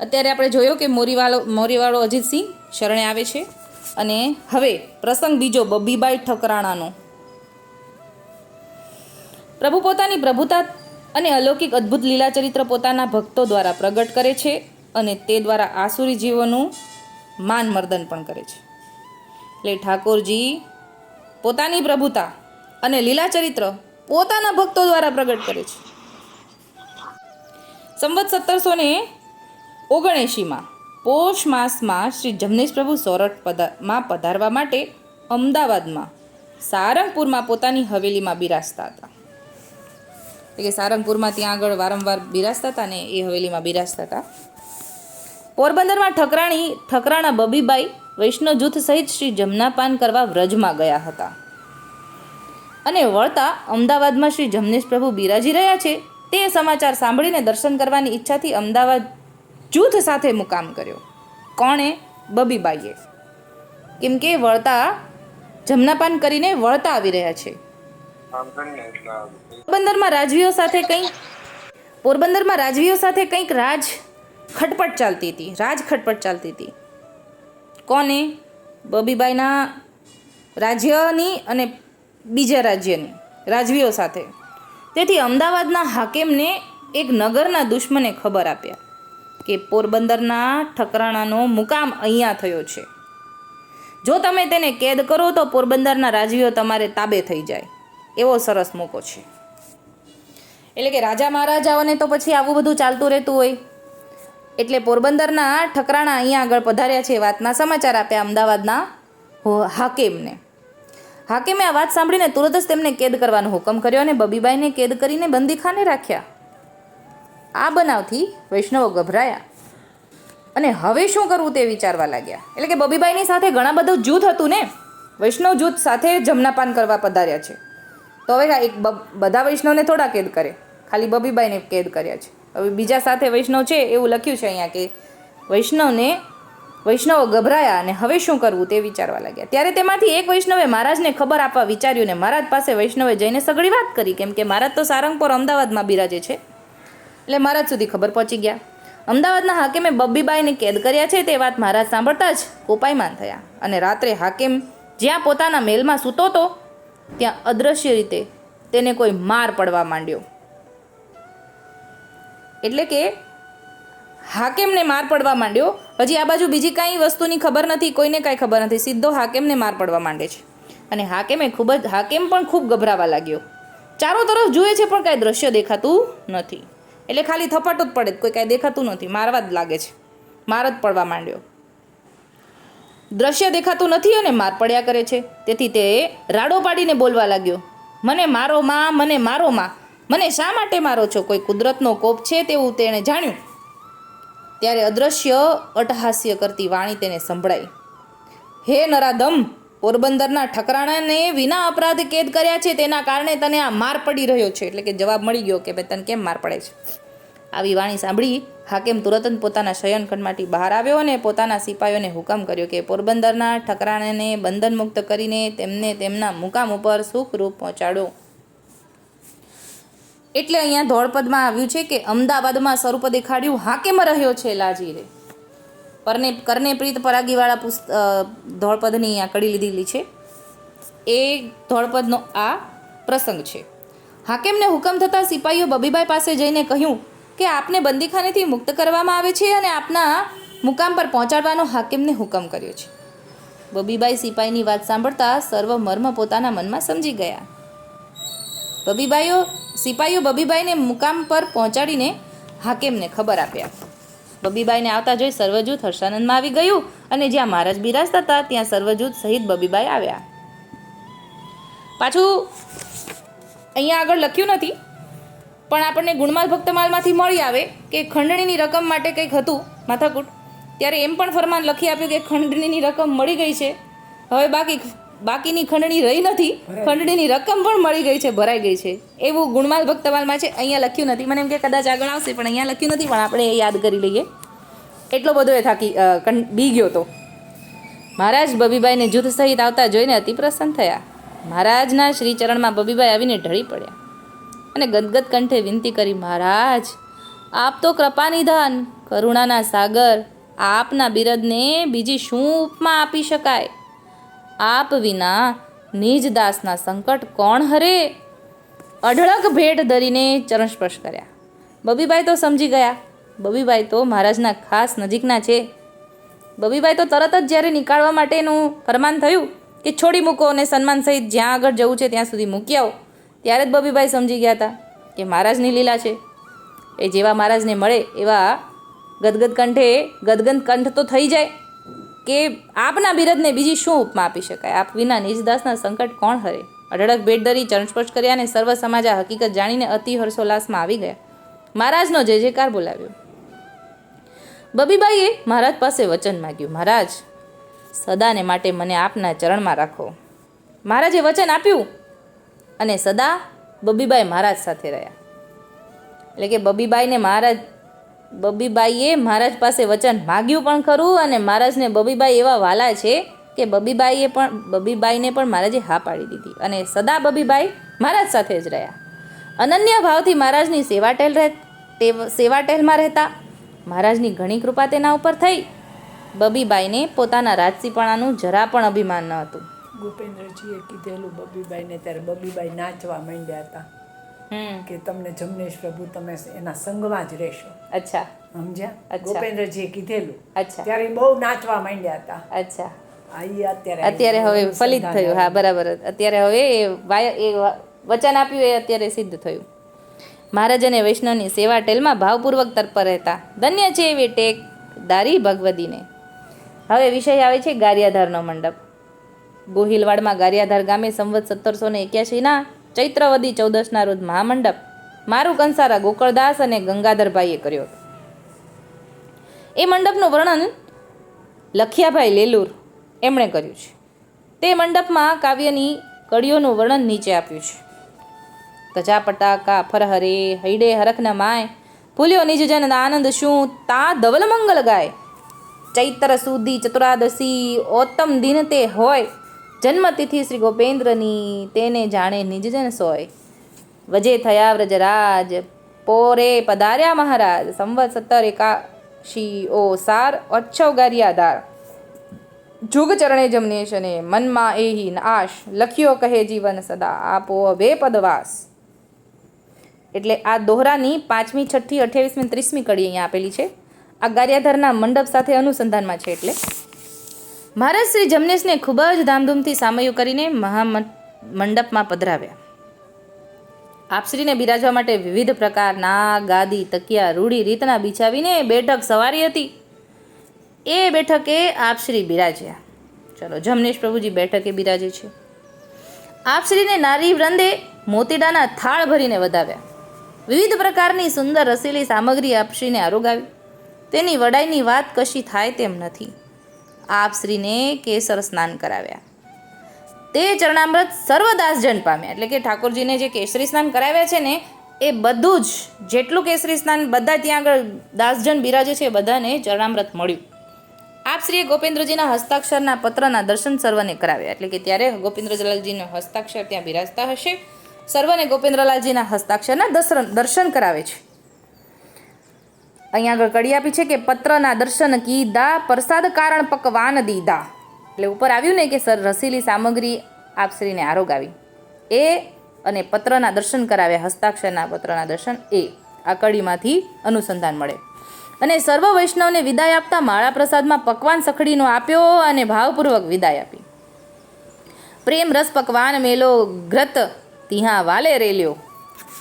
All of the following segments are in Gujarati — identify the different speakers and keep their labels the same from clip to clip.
Speaker 1: અત્યારે આપણે જોયો કે મોરીવાળો મોરીવાળો અજીતસિંહ શરણે આવે છે અને હવે પ્રસંગ બીજો બબીબાઈ ઠકરાણાનો. પ્રભુ પોતાની પ્રભુતા અને અલૌકિક અદ્ભુત લીલા ચરિત્ર પોતાના ભક્તો દ્વારા પ્રગટ કરે છે અને તે દ્વારા આસુરી જીવોનું માન મર્દન પણ કરે છે. એટલે ઠાકોરજી પોતાની પ્રભુતા અને લીલા ચરિત્ર પોતાના ભક્તો દ્વારા પ્રગટ કરે છે. સંવત સત્તરસો ને ઓગણએંશીમાં પોષ માસમાં શ્રી જમનેશ પ્રભુ સોરઠ પધા પધારવા માટે અમદાવાદમાં સારંગપુરમાં પોતાની હવેલીમાં બિરાજતા હતા. એટલે કે સારંગપુરમાં ત્યાં આગળ વારંવાર બિરાજતા હતા ને એ હવેલીમાં બિરાજતા હતા. પોરબંદરમાં ઠકરાણી, ઠકરાણા બબીબાઈ, વૈષ્ણવ જૂથ સહિત શ્રી જમનાપાન કરવા વ્રજમાં ગયા હતા. અને વળતા અમદાવાદમાં શ્રી જમનેશ પ્રભુ બિરાજી રહ્યા છે તે સમાચાર સાંભળીને દર્શન કરવાની ઈચ્છાથી અમદાવાદ જૂથ સાથે મુકામ કર્યો. કોણે? બબીબાઈએ. કેમ કે વળતા, જમનાપાન કરીને વળતા આવી રહ્યા છે. પોરબંદરમાં રાજવીઓ સાથે કંઈક, પોરબંદરમાં રાજવીઓ સાથે કંઈક રાજ ખટપટ ચાલતી હતી, રાજ ખટપટ ચાલતી હતી. કોને? બબીબાઈના રાજ્યની અને બીજા રાજ્યની, રાજવીઓ સાથે. તેથી અમદાવાદના હાકેમને એક નગરના દુશ્મને ખબર આપ્યા. કે પોરબંદરના ઠકરાણાનો મુકામ અહીંયા થયો છે. જો તમે તેને કેદ કરો તો પોરબંદરના રાજવીઓ તમારે તાબે થઈ જાય. એવો સરસ મોકો છે. એટલે કે રાજા મહારાજાઓને તો પછી આવું બધું ચાલતું રહેતું હોય. એટલે પોરબંદરના ઠકરાણા અહીંયા આગળ પધાર્યા છે વાતના સમાચાર આપ્યા અમદાવાદના હાકેમને. હાકેમે આ વાત સાંભળીને તુરત જ તેમને કેદ કરવાનો હુકમ કર્યો અને બબીબાઈને કેદ કરીને બંદીખાને રાખ્યા. આ બનાવથી વૈષ્ણવો ગભરાયા. અને હવે શું કરવું તે વિચારવા લાગ્યા. એટલે કે બબીબાઈની સાથે ઘણા બધું જૂથ હતું ને? વૈષ્ણવ જૂથ સાથે જમનાપાન કરવા પધાર્યા છે. તો હવે એક બધા વૈષ્ણવને થોડા કેદ કરે. ખાલી બબીબાઈને કેદ કર્યા છે. હવે બીજા સાથે વૈષ્ણવ છે એવું લખ્યું છે અહીંયા કે વૈષ્ણવને, વૈષ્ણવો ગભરાયા અને હવે શું કરવું તે વિચારવા લાગ્યા. ત્યારે તેમાંથી એક વૈષ્ણવે મહારાજને ખબર આપવા વિચાર્યું ને મહારાજ પાસે વૈષ્ણવે જઈને સગળી વાત કરી, કેમ કે મહારાજ તો સારંગપુર અમદાવાદમાં બિરાજે છે. એટલે મહારાજ સુધી ખબર પહોંચી ગયા. અમદાવાદના હાકેમે બબ્બીબાઈને કેદ કર્યા છે તે વાત મહારાજ સાંભળતા જ કોપાયમાન થયા. અને રાત્રે હાકેમ જ્યાં પોતાના મેલમાં સૂતો હતો, ત્યાં અદૃશ્ય રીતે તેને કોઈ માર પડવા માંડ્યો. એટલે કે હાકેમને માર પડવા માંડ્યો. હજી આ બાજુ બીજી કાંઈ વસ્તુની ખબર નથી, કોઈને કાંઈ ખબર નથી. સીધો હાકેમને માર પડવા માંડે છે. અને હાકેમે ખૂબ જ, હાકેમ પણ ખૂબ ગભરાવા લાગ્યો. ચારો તરફ જુએ છે પણ કાંઈ દ્રશ્ય દેખાતું નથી. એટલે ખાલી થપાટો જ પડે, કોઈ કાંઈ દેખાતું નથી, મારવા જ લાગે છે. માર જ પડવા માંડ્યો. દ્રશ્ય દેખાતું નથી અને માર પડ્યા કરે છે. તેથી તે રાડો પાડીને બોલવા લાગ્યો, મને મારો માં, મને મારો માં. મને શા માટે મારો છો? કોઈ કુદરતનો કોપ છે તેવું તેણે જાણ્યું. ત્યારે અદ્રશ્ય અટહાસ્ય કરતી વાણી તેને સંભળાઈ. હે નરાધમ પોરબંદરના ઠકરાણાને વિના અપરાધ કેદ કર્યા છે, તેના કારણે તને આ માર પડી રહ્યો છે. એટલે કે જવાબ મળી ગયો કે ભાઈ તને કેમ માર પડે છે? આવી વાણી સાંભળી હાકેમ તુરત જ પોતાના શયનખંડમાંથી બહાર આવ્યો અને પોતાના સિપાહીઓને હુકમ કર્યો કે પોરબંદરના ઠકરાણાને બંધન મુક્ત કરીને તેમને તેમના મુકામ ઉપર સુખરૂપ પહોંચાડો. એટલે અહીંયા ધોળપદમાં આવ્યું છે કે અમદાવાદમાં સ્વરૂપ દેખાડ્યું. હાકેમ રહ્યો છે લાજી રે પરને કરને પ્રીત પરાગીવાળા પુસ્ત ધોળપદની આ કડી લીધેલી છે. એ ધોળપદનો આ પ્રસંગ છે. હાકેમને હુકમ થતાં સિપાહીઓ બબીબાઈ પાસે જઈને કહ્યું કે આપને બંદીખાનેથી મુક્ત કરવામાં આવે છે અને આપના મુકામ પર પહોંચાડવાનો હાકેમને હુકમ કર્યો છે. બબીબાઈ સિપાહીની વાત સાંભળતા સર્વ મર્મ પોતાના મનમાં સમજી ગયા. બબીબાઈઓ સિપાહીઓ બબીબાઈને મુકામ પર પહોંચાડીને હાકેમને ખબર આપ્યા. બબીબાઈને આવતા જોઈ સર્વજૂથ હર્ષાનંદમાં આવી ગયું અને જ્યાં મહારાજ બિરાજતા હતા ત્યાં સર્વજૂથ સહિત બબીબાઈ આવ્યા. પાછું અહીંયા આગળ લખ્યું નથી, પણ આપણને ગુણમાલ ભક્તમાલમાંથી મળી આવે કે ખંડણીની રકમ માટે કંઈક હતું, માથાકૂટ. ત્યારે એમ પણ ફરમાન લખી આપ્યું કે ખંડણીની રકમ મળી ગઈ છે. હવે બાકી બાકીની ખંડણી રહી નથી. ખંડણીની રકમ પણ મળી ગઈ છે ભરાઈ ગઈ છે. એવું ગુણમાલ ભક્તવાલમાં છે અહીંયા લખ્યું નથી. મને એમ કે કદાચ આગળ આવશે પણ અહીંયા લખ્યું નથી પણ આપણે એ યાદ કરી લઈએ. એટલો બધો એ થાકી બી ગયો તો. મહારાજ બબીબાઈને જૂથ સહિત આવતા જોઈને અતિ પ્રસન્ન થયા. મહારાજના શ્રીચરણમાં બબીબાઈ આવીને ઢળી પડ્યા. અને ગદગદ કંઠે વિનંતી કરી મહારાજ આપ તો કૃપાનિધાન કરુણાના સાગર આપના બિરદને બીજી શું ઉપમા આપી શકાય? આપ વિના નિજ દાસના સંકટ કોણ હરે? અઢળક ભેટ ધરીને ચરણ સ્પર્શ કર્યા. બબીબાઈ તો સમજી ગયા. બબીબાઈ તો મહારાજના ખાસ નજીકના છે. બબીબાઈ તો તરત જ જ્યારે નીકાળવા માટેનું ફરમાન થયું કે છોડી મૂકો અને સન્માન સહિત જ્યાં આગળ જવું છે ત્યાં સુધી મૂકી આવો, ત્યારે જ બબીબાઈ સમજી ગયા હતા કે મહારાજની લીલા છે. એ જેવા મહારાજને મળે એવા ગદગદ કંઠે ગદગદ કંઠ તો થઈ જાય. કે આપના બિરદને બીજી શું ઉપમા આપી શકાય? આપ વિના નિજદાસના સંકટ કોણ હરે? અઢળક ભેટ ધરી ચરણસ્પર્શ કર્યા અને સર્વ સમાજ આ હકીકત જાણીને અતિ હર્ષોલ્લાસમાં આવી ગયા. મહારાજનો જય જયકાર બોલાવ્યો. બબીબાઈએ મહારાજ પાસે વચન માગ્યું, મહારાજ, સદાને માટે મને આપના ચરણમાં રાખો. મહારાજે વચન આપ્યું અને સદા બબીબાઈ મહારાજ સાથે રહ્યા. એટલે કે બબીબાઈને મહારાજ બબીબાઈએ મહારાજ પાસે વચન માગ્યું પણ ખરું અને મહારાજને બબીબાઈ એવા વાલા છે કે બબીબાઈએ પણ, બબીબાઈને પણ મહારાજે હા પાડી દીધી અને સદા બબીબાઈ મહારાજ સાથે જ રહ્યા. અનન્ય ભાવથી મહારાજની સેવા ટેલ રહે તે- સેવા ટેલમાં રહેતા. મહારાજની ઘણી કૃપા તેના ઉપર થઈ. બબીબાઈને પોતાના રાજસીપણાનું જરા પણ અભિમાન ન હતું.
Speaker 2: ભૂપેન્દ્રજીએ કીધેલું બબીબાઈને ત્યારે બબીબાઈ નાચવા માંડ્યા હતા. કે તમને જમનેશ પ્રભુ તમે એના સંગમાં જ રહેશો.
Speaker 1: અચ્છા.
Speaker 2: સમજ્યા?
Speaker 1: અચ્છા.
Speaker 2: કીધેલું.
Speaker 1: અચ્છા.
Speaker 2: ત્યારે બહુ નાચવા માંડ્યા હતા.
Speaker 1: અચ્છા.
Speaker 2: અત્યારે
Speaker 1: અત્યારે હવે ફલિત થયું. હા બરાબર. અત્યારે હવે એ વચન આપ્યું એ અત્યારે સિદ્ધ થયું. મહારાજ અને વૈષ્ણવની સેવા ટેલમાં ભાવપૂર્વક તત્પર રહેતા. ધન્ય છે એવી ટેક દારી ભગવદીને. હવે વિષય આવે છે ગારિયાધારનો મંડપ. ગોહિલવાડમાં ગારિયાધાર ગામે સંવત સત્તરસો ને એક્યાસીના ચૈત્રવદી ચૌદસના રોજ મહામંડપ. મારું કંસારા ગોકળદાસ અને ગંગાધરભાઈએ કર્યો. એ મંડપનું વર્ણન લખિયાભાઈ લેલુર એમણે કર્યું છે. તે મંડપમાં કાવ્યની કડીઓનું વર્ણન નીચે આપ્યું છે. તજા પટાકા, ફરહરે, હૈડે, હરખના માય ભૂલ્યો નિજ જન આનંદ શું, તા ધવલ મંગલ ગાય. ચૈત્ર સુધી ચતુરાદશી, ઓતમ દિન તે હોય. જન્મતિથિ શ્રી ગોપેન્દ્રની તેને જાણે નિજજન સોય. વજે થયા વ્રજરાજ, પોરે પધાર્યા મહારાજ, સંવત સત્તર એકાશી ઓ સાર, અચ્છવ ગારિયાધાર જુગ ચરણે જમનેશ અને મનમાં એહી આશ લખ્યો કહે જીવન સદા, આપો બે પદવાસ. એટલે આ દોહરાની પાંચમી, છઠ્ઠી, અઠ્યાવીસમી ત્રીસમી કડી અહીંયા આપેલી છે. આ ગારિયાધારના મંડપ સાથે અનુસંધાનમાં છે એટલે. મહારાજ શ્રી જમનેશને ખૂબ જ ધામધૂમથી સામયું કરીને મહામંડપમાં પધરાવ્યા. આપશ્રીને બિરાજવા માટે વિવિધ પ્રકારના ગાદી, તકિયા, રૂડી રીતના બિછાવીને બેઠક સવારી હતી. એ બેઠકે આપશ્રી બિરાજ્યા. ચલો, જમનેશ પ્રભુજી બેઠકે બિરાજે છે. આપશ્રીને નારી વૃંદે મોતીડાના થાળ ભરીને વધાવ્યા. વિવિધ પ્રકારની સુંદર રસીલી સામગ્રી આપશ્રીને આરોગાવી. તેની વડાઈની વાત કશી થાય તેમ નથી. આપશ્રીને કેસર સ્નાન કરાવ્યા. તે ચરણામૃત સર્વદાસજન પામ્યા. એટલે કે ઠાકોરજીને જે કેસરી સ્નાન કરાવ્યા છે ને, એ બધું જ જેટલું કેસરી સ્નાન બધા ત્યાં આગળ દાસજન બિરાજે છે બધાને ચરણામૃત મળ્યું. આપ શ્રીએ ગોપેન્દ્રજીના હસ્તાક્ષરના પત્રના દર્શન સર્વને કરાવ્યા. એટલે કે ત્યારે ગોપેન્દ્રલાલજીનો હસ્તાક્ષર ત્યાં બિરાજતા હશે. સર્વને ગોપેન્દ્રલાલજીના હસ્તાક્ષરના દર્શન દર્શન કરાવે છે. અહીંયા આગળ કડી આપી છે કે પત્રના દર્શન કીધા, પ્રસાદ કારણ પકવાન દીધા. એટલે ઉપર આવ્યું ને કે સર, રસીલી સામગ્રી આપશ્રીને આરોગાવી. એ અને પત્રના દર્શન કરાવ્યા, હસ્તાક્ષરના પત્રના દર્શન, એ. આ કડીમાંથી અનુસંધાન મળે. અને સર્વ વૈષ્ણવને વિદાય આપતા માળા પ્રસાદમાં પકવાન સખડીનો આપ્યો અને ભાવપૂર્વક વિદાય આપી. પ્રેમ રસ પકવાન મેલો ગ્રત તિહા વાલે રેલ્યો.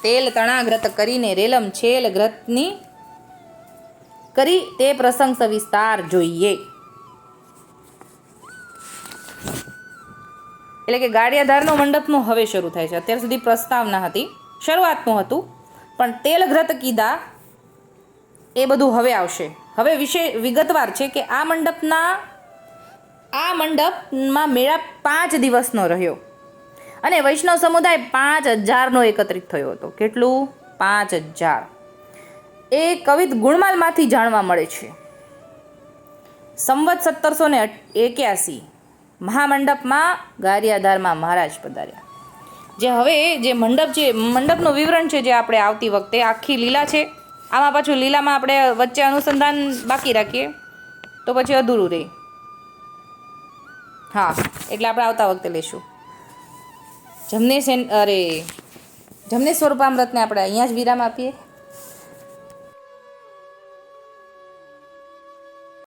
Speaker 1: તેલ તણા ગ્રત કરીને રેલમ છેલ ઘ્રતની કરી તે પ્રસંગ સવિસ્તાર જોઈએ. એટલે કે ગાડિયાધારનો મંડપનો હવે શરૂ થાય છે. અત્યાર સુધી પ્રસ્તાવના હતી, શરૂઆતનું હતું, પણ તેલગ્રત કીધા એ બધું હવે આવશે. હવે વિશે વિગતવાર છે કે આ મંડપના, આ મંડપમાં મેળા પાંચ દિવસનો રહ્યો. અને વૈષ્ણવ સમુદાય પાંચ હજારનો એકત્રિત થયો હતો. કેટલું? પાંચ હજાર. એ કવિત ગુણમાલમાંથી જાણવા મળે છે. સંવત સત્તરસો ને એક્યાસી મહામંડપમાં ગારિયાધારમાં મહારાજ પધાર્યા. જે હવે જે મંડપ છે, મંડપનું વિવરણ છે જે આપણે આવતી વખતે આખી લીલા છે. આમાં પાછું લીલામાં આપણે વચ્ચે અનુસંધાન બાકી રાખીએ. તો પછી અધૂરું રહે. હા, એટલે આપણે આવતા વખતે લઈશું. જમનેશ અરે જમનેશ સ્વરૂપામૃતને આપણે અહીંયા જ વિરામ આપીએ.